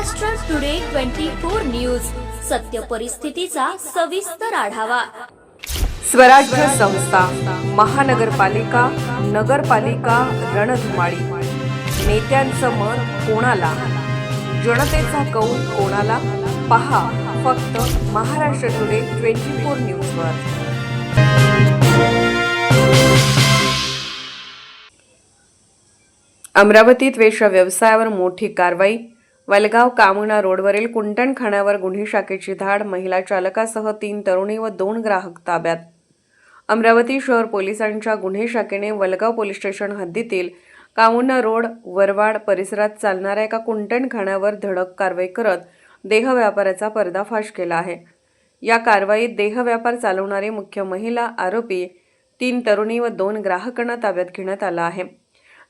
Maharashtra today twenty four news सत्य परिस्थितीचा सविस्तर आढावा. स्वराज्य संस्था महानगरपालिका नगरपालिका रणधुमाळी. नेत्यांचं मत कोणाला? जनतेचा कौल कोणाला? पहा फक्त महाराष्ट्र टुडे ट्वेंटी फोर न्यूजवर अमरावतीत वेश्या व्यवसायावर मोठी कारवाई वलगाव कामुना रोडवरील कुंटण खाण्यावर गुन्हे शाखेची धाड महिला चालकासह तीन तरुणी व दोन ग्राहक ताब्यात. अमरावती शहर पोलिसांच्या गुन्हे शाखेने वलगाव पोलीस स्टेशन हद्दीतील कामुना रोड वरवाड परिसरात चालणाऱ्या एका कुंटण खाण्यावर धडक कारवाई करत देह व्यापाराचा पर्दाफाश केला आहे. या कारवाईत देह व्यापार चालवणारी मुख्य महिला आरोपी तीन तरुणी व दोन ग्राहकांना ताब्यात घेण्यात आला आहे.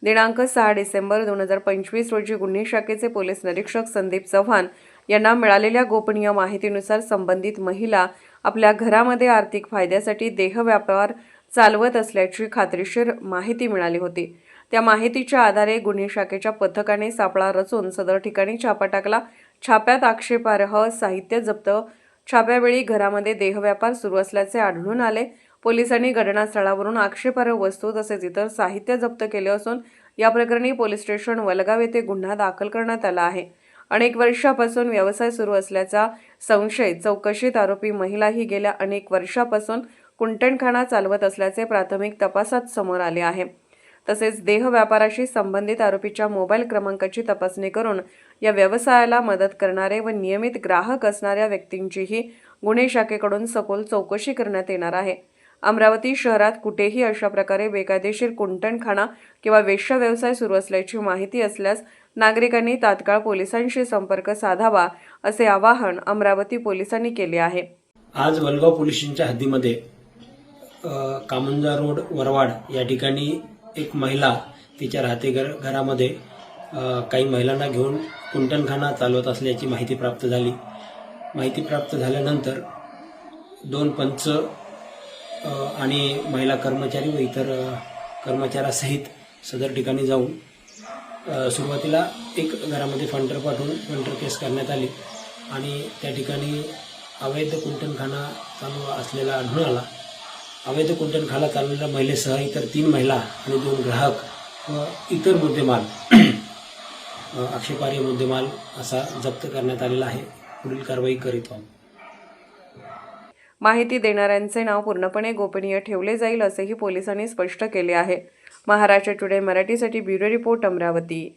दिनांक सहा डिसेंबर दोन हजार पंचवीस रोजी गुन्हे शाखेचे पोलीस निरीक्षक संदीप चव्हाण यांना मिळालेल्या गोपनीय माहितीनुसार संबंधित महिला आपल्या घरामध्ये आर्थिक फायद्यासाठी देह व्यापार चालवत असल्याची खात्रीशीर माहिती मिळाली होती. त्या माहितीच्या आधारे गुन्हे शाखेच्या पथकाने सापळा रचून सदर ठिकाणी छापा टाकला. छाप्यात आक्षेपार्ह साहित्य जप्त. छाप्यावेळी घरामध्ये देहव्यापार सुरू असल्याचे आढळून आले. पोलिसांनी घटनास्थळावरून आक्षेपार्ह वस्तू तसेच इतर साहित्य जप्त केले असून या प्रकरणी पोलीस स्टेशन वलगाव येथे गुन्हा दाखल करण्यात आला आहे. अनेक वर्षापासून व्यवसाय सुरू असल्याचा संशय चौकशीत आरोपी महिलाही गेल्या अनेक वर्षापासून कुंटणखाना चालवत असल्याचे प्राथमिक तपासात समोर आले आहे. तसेच देह व्यापाराशी संबंधित आरोपीच्या मोबाईल क्रमांकाची तपासणी करून या व्यवसायाला मदत करणारे व नियमित ग्राहक असणाऱ्या व्यक्तींचीही गुन्हे शाखेकडून सखोल चौकशी करण्यात येणार आहे. अमरावती शहरात कुठेही अशा प्रकारे बेकायदेशीर कुंटणखाना किंवा वेश्या व्यवसाय सुरू असल्याची माहिती असल्यास नागरिकांनी तात्काळ पोलिसांशी संपर्क साधावा असे आवाहन अमरावती पोलिसांनी केले आहे. आज वलगाव पोलिसांच्या हद्दीमध्ये कामंजा रोड वरवाड या ठिकाणी एक महिला तिच्या राहते घर घरामध्ये काही महिलांना घेऊन कुंटणखाना चालवत असल्याची माहिती प्राप्त झाली. माहिती प्राप्त झाल्यानंतर दोन पंच आणि महिला कर्मचारी व इतर कर्मचाऱ्यासहित सदर ठिकाणी जाऊन सुरुवातीला एक घरामध्ये फंटर पाठवून फंटर केस करण्यात आली. आणि त्या ठिकाणी अवैध कुंटणखाना चालू असलेला आढळून आला. अवैध कुंटणखाना चालवलेल्या महिलेसह इतर तीन महिला आणि दोन ग्राहक व इतर मुद्देमाल अ, आक्षेपार्ह मुद्देमाल असा जप्त करण्यात आलेला आहे. पुढील कारवाई करीत आहोत. माहिती देणाऱ्यांचे नाव पूर्णपणे गोपनीय ठेवले जाईल असेही पोलिसांनी स्पष्ट केले आहे. महाराष्ट्र टुडे मराठीसाठी ब्युरो रिपोर्ट अमरावती.